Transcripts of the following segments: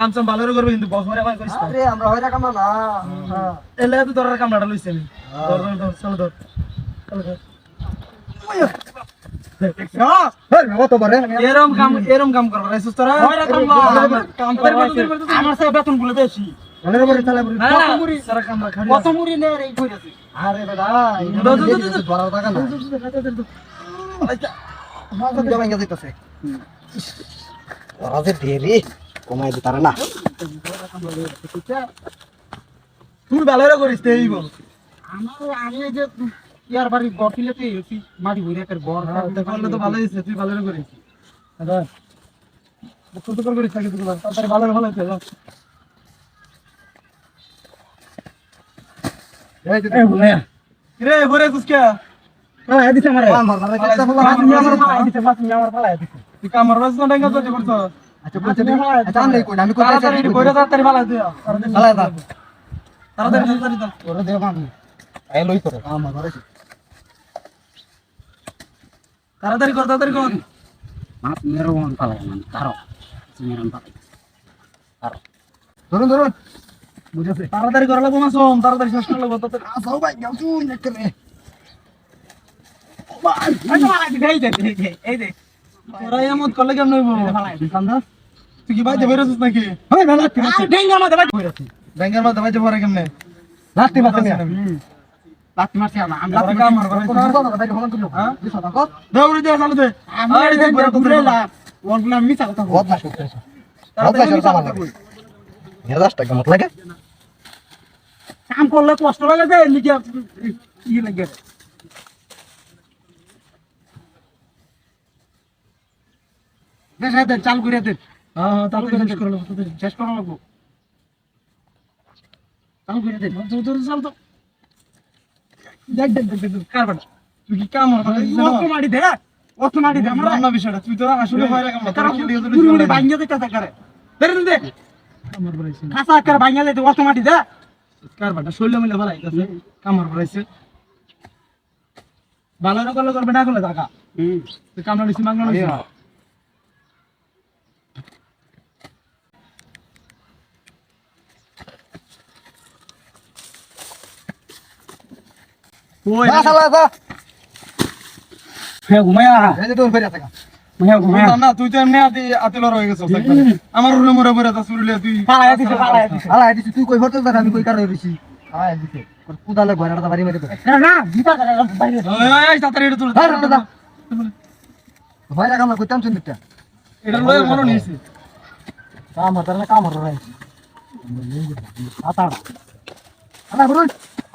কাম চাম ভালো করবে কিন্তু বস মারে আমার করিস না। আরে আমরা হয়রা কামলা না। এলে তো তোর কামড়াটা লইছি আমি। ধর ধর ধর চলো ধর চলো ধর আরে দাদা কমাই দিতে পারে না? তুই ভালো করিস তো এই বল। আমার আমি যে ইয়ার বাড়ি গটিলে তো এসি মাটি ভরে একটা ঘর করলে তো ভালো হয়েছে তুই ভালো করিস। দাদা কত করে করিস থাকে তুই তাড়াতাড়ি ভালো ভালো হয়েছে যাও। রে ভরে তুই হ্যাঁ দিছে আমারে। আমার আমার পালাই দিছে মাছ নিয়ে আমার পালাই দিছে তুই কাম মারবাস না ডাঙ্গা তো করছ আচ্ছা বলতে দিন আচ্ছা আমি কই আমি কই তাড়াতাড়ি ভরে তাড়াতাড়ি ভালো দিও। ভালো দা তাড়াতাড়ি তাড়াতাড়ি দাও। ওরে দেও আমি এই লই করে। আমার ঘরে তাড়াতাড়ি কর তাড়াতাড়ি কর। মাছ মেরো মন পালাই না কারও মেরো পালাই ধরুন ধরুন। বুঝেছে? তাড়াতাড়ি করা লাগবো না তাড়াতাড়ি শেষ করা লাগবো তাড়াতাড়ি। আসাও ভাই যাও শুন দেখতে এই দে তোরা এমন করলে কেমন হইব? তুই কি বাইতে বেরোছিস নাকি? ভালো ডেঙ্গার মধ্যে বাড়ি কইরাছি ব্যাংকের মধ্যে বাইতে পরে কেমনে? লাস্টে বাসে না লাত মারছি আমরা। আমি তোরা কাম মারবা কোন কথা ভাই ফোন করল? হ্যাঁ? কত দৌড়ে ঘুরে লা মিছা কথা বহুত না বহুত না লাগে। কাম কষ্ট লাগে যে নিজে ই লাগে। বেশ হাতে চাল করে দে হ্যাঁ হ্যাঁ তাড়াতাড়ি শেষ করে লাগবো তাড়াতাড়ি শেষ করা লাগবো। চাল করে দে দৌড় দৌড় চাল তো। দেখ দেখ দেখ দেখ কার বাড়ি? তুই কি কাম মারবা অত মারি দে অত মারি দে আমরা আমরা বিষয়টা তুই তোরা আসলে হয় কাম না তারা তোরা খেলি হতে পুরি পুরি ভাঙিয়ে দিতে করে দেখ দে কামার বাড়াইছে। খাসা করে ভাঙিয়ে দিতে অত মারি দে কার শৈল মিলে ভালো কামার করলে করবে না করলে টাকা হুম। নিছি মাগনা নিছি ওই না শালা যা। হ্যাঁ ঘুমায়া এই যে তোর ফেরে থাকা। ঘুমায়া ঘুমায়া না, না তুই তো এমনি আতি আতিলর হয়ে গেছিস একবারে। আমার রুলে মরে মরে তা চুরুলে তুই পালায়া দিছে পালায়া দিছে। আলা দিছি। তুই কই হতে আমি কই কার রইছি আয় দিছে। কুদালে ঘোড়াটা বাড়ি মেরে না না দিতা বাইরে ওই ওই ওই তাড়াতাড়ি এটা তুলে দাদা ভাইরা কামলা কইতাম শুন এটা লয়ে মরো নিছি কাম হতার না কাম হতার রাই আলা বলুন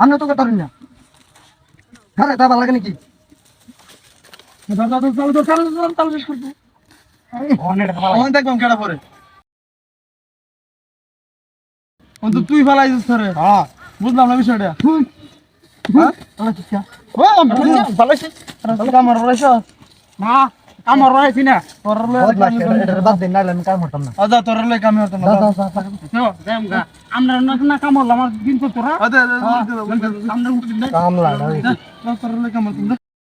আমি তো কথা না ঘরে তা ভালো লাগে নাকি? তুই ধরে হ্যাঁ। বুঝলাম না বিষয়টা। হ্যাঁ? আমার রয়েছি না? তোর কাম হতাম না। কামি দাদা আমরা না না কামড় দিন তো তোরা। আদা আমরা